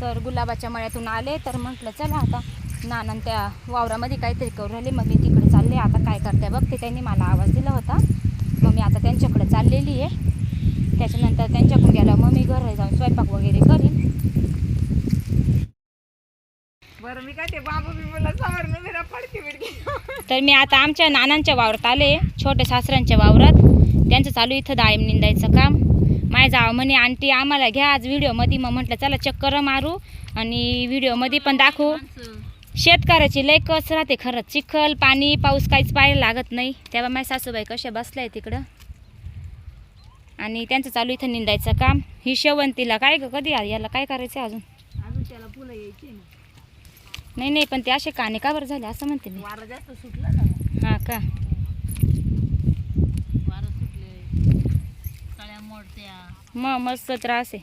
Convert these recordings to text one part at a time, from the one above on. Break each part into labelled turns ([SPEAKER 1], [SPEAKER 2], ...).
[SPEAKER 1] तर गुलाबाच्या मळ्यातून आले तर म्हटलं चला आता नानान त्या वावरामध्ये काहीतरी करू राहिले. मग मी तिकडे चालले. आता काय करते बघते त्यांनी मला आवाज दिला होता. मग मी आता त्यांच्याकडे चाललेली आहे. त्याच्यानंतर त्यांच्याकडून गेला मग मी घरी जाऊन स्वयंपाक वगैरे करीन.
[SPEAKER 2] बरं मी काय ते बाबू बी मला सावरणं फडकी बिडकी.
[SPEAKER 1] तर मी आता आमच्या नानांच्या वावरात आले छोट्या सासऱ्यांच्या वावरात. त्यांचं चालू इथं डाळिंब निंदायचं काम. माझ्या जाव म्हणे आंटी आम्हाला घ्या आज व्हिडिओमध्ये. मग म्हटलं चला चक्कर मारू आणि व्हिडिओमध्ये पण दाखवू. शेतकऱ्याची लय कस राहते खरंच. चिखल पाणी पाऊस काहीच पाहायला लागत नाही. तेव्हा माझ्या सासूबाई कशा बसल्या आहे तिकडं. आणि त्यांचं चालू इथं निंदायचं काम. ही शेवंतीला काय कधी याला काय करायचं अजून?
[SPEAKER 2] अजून त्याला फुलं यायची ना.
[SPEAKER 1] नाही नाही पण ते असे काने का बरं झाले? असं म्हणते मी.
[SPEAKER 2] वारं जास्त सुटलं ना.
[SPEAKER 1] हां का
[SPEAKER 2] वारं सुटले तळ्या मोडत्या
[SPEAKER 1] मग मस्त त्रास आहे.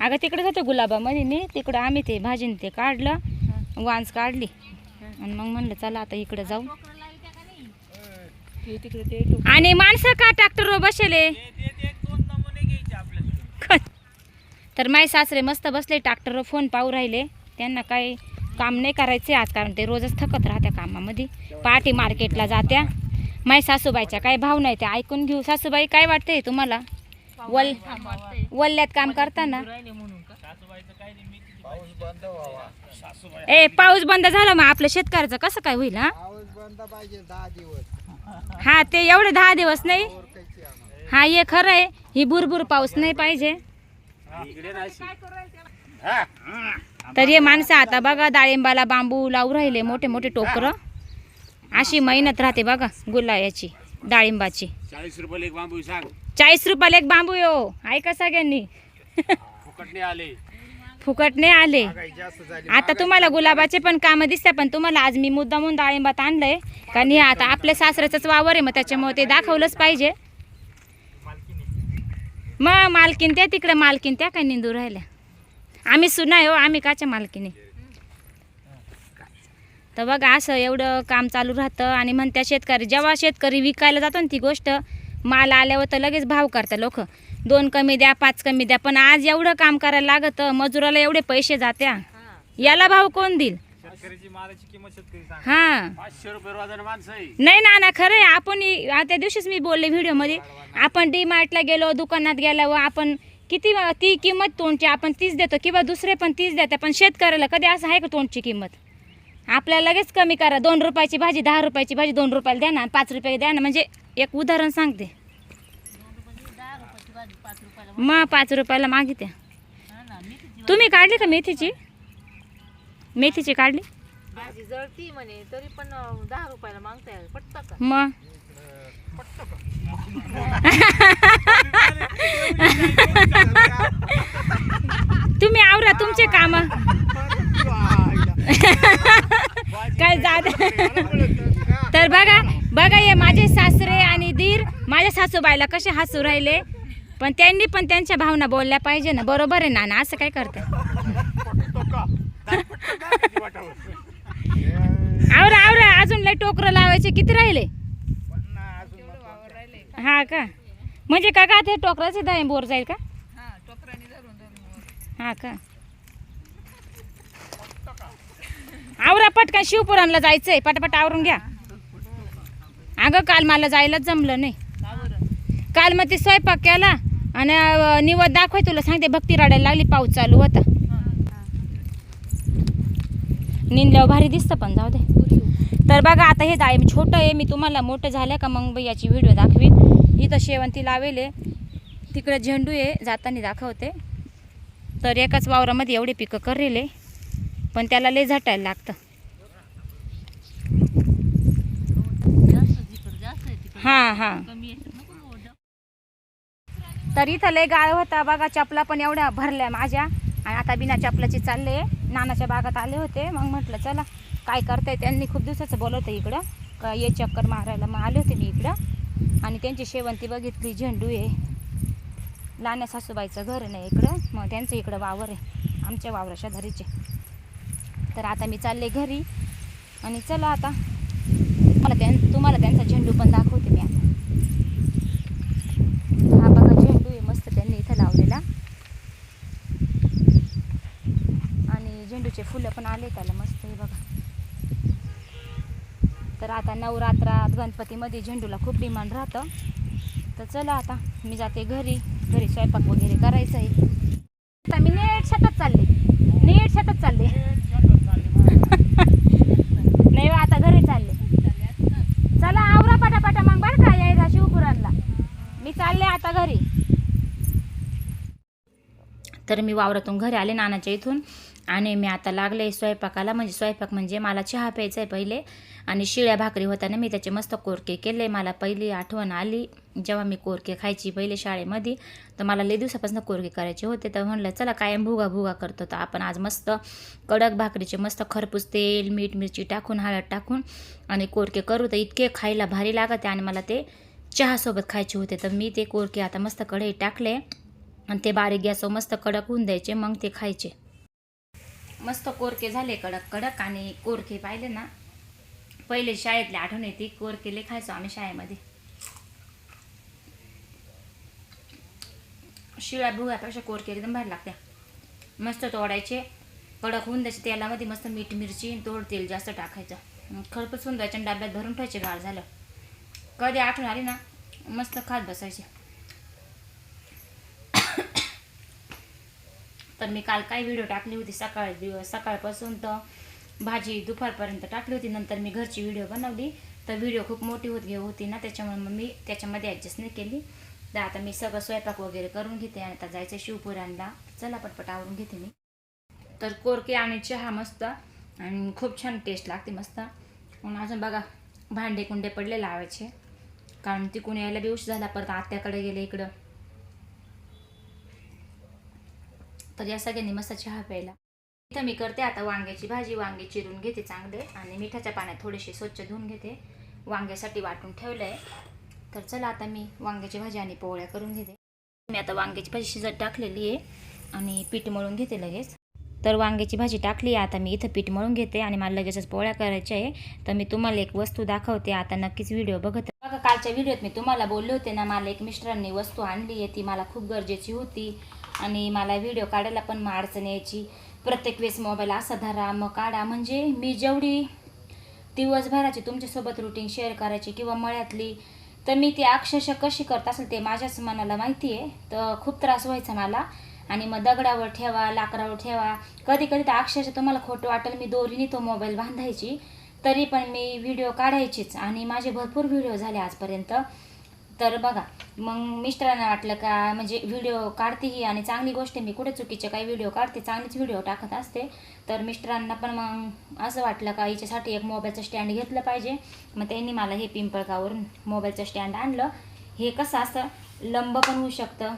[SPEAKER 1] अगं तिकडे जाते गुलाबामध्ये मी. तिकडं आम्ही ते भाजीन ते काढलं वांस काढली. आणि मग म्हणलं चला आता इकडे जाऊ.
[SPEAKER 2] ते ते
[SPEAKER 1] आणि माणसं का ट्रॅक्टरवर बसले? तर माय सासरे मस्त बसले ट्रॅक्टरवर फोन पाहू राहिले. त्यांना काही काम नाही करायचे आज कारण ते रोजच थकत राहत्या कामामध्ये. पहाटे मार्केटला जात्या. माय सासूबाईच्या काय भाव नाही त्या ऐकून घेऊ. सासूबाई काय वाटते तुम्हाला? वल वल्ल्यात काम करताना. ए पाऊस बंद झाला मग आपल्या शेतकऱ्याचं कसं काय होईल हा? हा ते एवढे दहा दिवस नाही. हा हे खरं आहे. ही बुरबुर पाऊस नाही पाहिजे. तर हे माणसं आता बघा डाळिंबाला बांबू लावू राहिले मोठे मोठे टोकरं. अशी मेहनत राहते बघा गुलायाची. डाळिंबाची.
[SPEAKER 3] चाळीस रुपये एक बांबू सांग.
[SPEAKER 1] चाळीस रुपयाला एक बांबू यो. ऐका सगळ्यांनी.
[SPEAKER 3] फुकटने आले.
[SPEAKER 1] फुकटने आले.
[SPEAKER 4] काही
[SPEAKER 1] आता तुम्हाला गुलाबाचे पण कामं दिसतात पण तुम्हाला आज मी मुद्दामून डाळिंबात आणलंय. कारण हे आता आपल्या सासऱ्याचंच वावर आहे मग त्याच्यामुळे ते दाखवलंच पाहिजे. मग मालकीन त्या तिकडे मालकीन त्या काय निंदू राहिल्या. आम्ही सुना हो आम्ही काच्या मालकीने तर बघा असं एवढं काम चालू राहतं. आणि म्हणत्या शेतकरी जेव्हा शेतकरी विकायला जातो ना ती गोष्ट माल आल्यावर तर लगेच भाव करतात लोक. दोन कमी द्या पाच कमी द्या पण आज एवढं काम करायला लागतं मजुराला एवढे पैसे जात्या. याला भाव कोण देईल? हां. नाही ना ना खरं आहे. आपण त्या दिवशीच मी बोलले व्हिडिओमध्ये. आपण डी मार्टला गेलो दुकानात गेल्यावर आपण किती ती किंमत तोंडची आपण तीच देतो किंवा दुसरे पण तीच देतात पण शेतकऱ्याला कधी असं आहे का तोंडची किंमत? आपल्याला लगेच कमी करा. दोन रुपयाची भाजी दहा रुपयाची भाजी दोन रुपयाला द्या ना पाच रुपये द्या ना. म्हणजे एक उदाहरण सांगते. मग पाच रुपयाला मागित्या तुम्ही काढली का मेथीची? मेथीची काढली?
[SPEAKER 2] रुपयाला
[SPEAKER 1] मग तुम्ही आवरा तुमचे काम. काय जात? तर बघा बघा हे माझे सासरे आणि दीर माझ्या सासूबाईला कसे हसू राहिले. पण त्यांनी पण त्यांच्या भावना बोलल्या पाहिजे ना. बरोबर आहे नाना असं काय करतं? आवरा आवरा अजून लय टोकरं लावायचे. किती राहिले? हा का? म्हणजे का का ते टोकराचे दही बोर जाईल का?
[SPEAKER 2] हा
[SPEAKER 1] हा का? आवरा पटकन शिवपुराणला जायचंय. पटापट आवरून घ्या. अगं काल मला जायलाच जमलं नाही. काल मग ते स्वयंपाक केला आणि निवड दाखवाय तुला. सांगते भक्ती रडायला लागली पाऊस चालू होता. निंदल्यावर भारी दिसतं पण जाऊ दे. तर बघा आता हे आहे मी छोटं आहे मी तुम्हाला मोठं झालं का मग याची व्हिडिओ दाखवीन. इथं शेवंती लावेले. तिकडं झेंडू आहे जाताना दाखवते. तर एकाच वावरामध्ये एवढे पिकं करेले. पण त्याला लय झटायला लागतं. हां हां. तर इथं लय गाळ होता बघा चपला पण एवढ्या भरल्या माझ्या. आणि आता बिना चपलाची चालले. नानाच्या बागात आले होते. मग म्हटलं चला काय करताय? त्यांनी खूप दिवसाचं बोलवतं इकडं. का ये चक्कर मारायला. मग आले होते मी इकडं. आणि त्यांची शेवंती बघितली झेंडू आहे. लहान्या सासूबाईचं घर नाही इकडं. मग त्यांचं इकडं वावर आहे. आमच्या वावराच्या धरीचे तर आता मी चालले घरी. आणि चला आता. मला त्यां तुम्हाला त्यांचा झेंडू पण दाखवते मी आता. हा बघा झेंडू आहे मस्त त्यांनी इथं लावलेला. आणि झेंडूचे फुलं पण आले त्याला मस्त हे बघा. तर आता नवरात्रात गणपतीमध्ये झेंडूला खूप डिमांड राहतं. तर चला आता मी जाते घरी. घरी स्वयंपाक वगैरे करायचं आहे. आता मी नेट शेतात चालले. नेट शेतात चालले नाही बा, आता घरी चालले चला आवरा पटापटा मग बरं का यायला शिवपुरांना मी चालले आता घरी. तर मी वावरातून घरी आले नानाच्या इथून आणि मी आता लागले स्वयंपाकाला. म्हणजे स्वयंपाक म्हणजे मला चहा प्यायचा आहे पहिले आणि शिळ्या भाकरी होताना मी त्याचे मस्त कोरके केले. मला पहिली आठवण आली जेव्हा मी कोरके खायची पहिले शाळेमध्ये. तर मला लई दिवसापासून कोरके करायचे होते. तर म्हणलं चला कायम भुगा भुगा करतो. तर आपण आज मस्त कडक भाकरीचे मस्त खरपूस तेल मीठ मिरची टाकून हळद टाकून आणि कोरके करू. तर इतके खायला भारी लागते आणि मला ते चहासोबत खायचे होते. तर मी ते कोरके आता मस्त कढई टाकले आणि ते बारीक गॅसवर मस्त कडक होऊन द्यायचे मग ते खायचे. मस्त कोरके झाले कडक कडक आणि कोरके पाहिले ना पहिले शाळेतली आठवण येते कोरकेले खायचो आम्ही शाळेमध्ये. शिळ्या भुगापेक्षा कोरके एकदम भारी लागत्या. मस्त तोडायचे कडक होऊन द्यायचे तेलामध्ये मस्त मीठ मिरची तोड तेल जास्त टाकायचं. खरपूस होऊन आणि डब्यात भरून ठेवायचे गाळ झालं. कधी आठवण आली ना मस्त खात बसायचे. तर मी काल काय व्हिडिओ टाकली होती सकाळ दिवस सकाळपासून तर भाजी दुपारपर्यंत टाकली होती नंतर मी घरची व्हिडिओ बनवली. तर व्हिडिओ खूप मोठी होत घेऊ होती ना त्याच्यामुळे मग मी त्याच्यामध्ये ॲडजस्ट नाही केली. तर आता मी सगळं स्वयंपाक वगैरे करून घेते आणि आता जायचं शिवपुरांना चला पटपट आवरून घेते मी. तर कोरके आणि चहा मस्त आणि खूप छान टेस्ट लागते मस्त. अजून बघा भांडे कुंडे पडले लावायचे. कारण तिकून यायला बी उशीर झाला परत आत्याकडे गेले इकडं. तर या सगळ्यांनी मस्त चहा प्यायला. इथं मी करते आता वांग्याची भाजी वांगे चिरून घेते चांगले आणि मिठाच्या पाण्यात थोडेसे स्वच्छ धुवून घेते. वांग्यासाठी वाटून ठेवलं आहे तर चला आता मी वांग्याची भाजी आणि पोळ्या करून घेते. मी आता वांग्याची भाजी शिजत टाकलेली आहे आणि पीठ मळून घेते लगेच. तर वांग्याची भाजी टाकली आहे आता मी इथं पीठ मळून घेते आणि मला लगेचच पोळ्या करायच्या आहे. तर मी तुम्हाला एक वस्तू दाखवते आता नक्कीच व्हिडिओ बघत बघा कालच्या व्हिडिओत मी तुम्हाला बोलले होते ना मला एक मिस्टरांनी वस्तू आणली आहे ती मला खूप गरजेची होती. आणि मला व्हिडिओ काढायला पण मग अडचण यायची. प्रत्येक वेळेस मोबाईल असा धरा मग काढा. म्हणजे मी जेवढी दिवसभराची तुमच्यासोबत रुटीन शेअर करायची किंवा मळ्यातली तर मी ती अक्षरशः कशी करत असेल ते माझ्याच मनाला माहिती आहे. तर खूप त्रास व्हायचा मला. आणि मग दगडावर ठेवा लाकडावर ठेवा. कधी कधी तर अक्षरशः तुम्हाला खोटं वाटेल मी दोरीने तो मोबाईल बांधायची. तरी पण मी व्हिडिओ काढायचीच आणि माझे भरपूर व्हिडिओ झाले आजपर्यंत. तर बघा मग मिस्टरांना वाटलं का म्हणजे व्हिडिओ काढते ही आणि चांगली गोष्ट मी कुठे चुकीचे काही व्हिडिओ काढते चांगलीच व्हिडिओ टाकत असते. तर मिस्टरांना पण मग असं वाटलं का हिच्यासाठी एक मोबाईलचं स्टँड घेतलं पाहिजे. मग त्यांनी मला हे पिंपळगावरून मोबाईलचं स्टँड आणलं. हे कसं असं लंब पण होऊ शकतं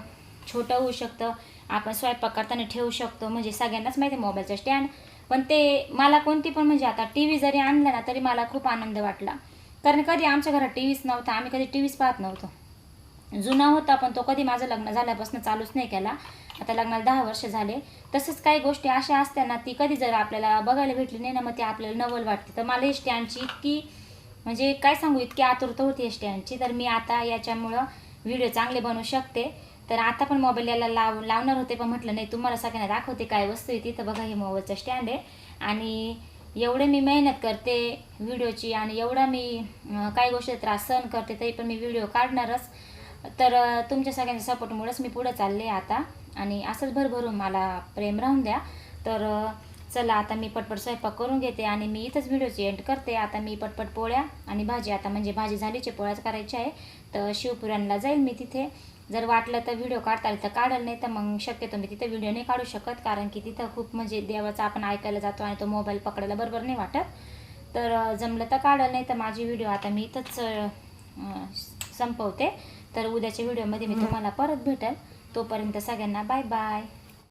[SPEAKER 1] छोटं होऊ शकतं. आपण स्वयंपाक करताना ठेवू शकतो. म्हणजे सगळ्यांनाच माहिती आहे मोबाईलचं स्टँड पण ते मला कोणती पण म्हणजे आता टी व्ही जरी आणला ना तरी मला खूप आनंद वाटला. कारण कधी आमच्या घरात टी व्हीच नव्हता आम्ही कधी टी व्हीच पाहत नव्हतो. जुना होता पण तो कधी माझं लग्न झाल्यापासून चालूच नाही केला. आता लग्नाला दहा वर्ष झाले. तसंच काही गोष्टी अशा असत्या ना ती कधी जर आपल्याला बघायला भेटली नाही ना मग ती आपल्याला नवल वाटते. तर मला ही स्टँडची इतकी म्हणजे काय सांगू इतकी आतुरता होती या स्टँडची तर मी आता याच्यामुळं व्हिडिओ चांगले बनवू शकते. तर आता पण मोबाईल याला लाव लावणार होते पण म्हटलं नाही तुम्हाला सगळ्यांना दाखवते काय वस्तू आहे तिथं. बघा हे मोबाईलचं स्टँड आहे. आणि एवढे मी मेहनत करते व्हिडिओची आणि एवढा मी काही गोष्टी त्रास सहन करते तरी पण मी व्हिडिओ काढणारच. तर तुमच्या सगळ्यांच्या सपोर्टमुळेच मी पुढे चालले आता. आणि असंच भरभरून मला प्रेम राहून द्या. तर चला आता मी पटपट स्वयंपाक करून घेते आणि मी इथंच व्हिडिओची एंड करते. आता मी पटपट पोळ्या आणि भाजी आता म्हणजे भाजी झालीची पोळ्याच करायची आहे. तर शिवपुराणला जाईल मी तिथे. जर वाटलं तर व्हिडिओ काढता आले तर काढल नाही तर मग शक्यतो मी तिथे व्हिडिओ नाही काढू शकत कारण की तिथं खूप म्हणजे देवाचा आपण ऐकायला जातो आणि तो मोबाईल पकडायला बरोबर नाही वाटत. तर जमलं तर काढल नाही तर माझी व्हिडिओ आता मी इथंच संपवते. तर उद्याच्या व्हिडिओमध्ये मी तुम्हाला परत भेटेल. तोपर्यंत सगळ्यांना बाय बाय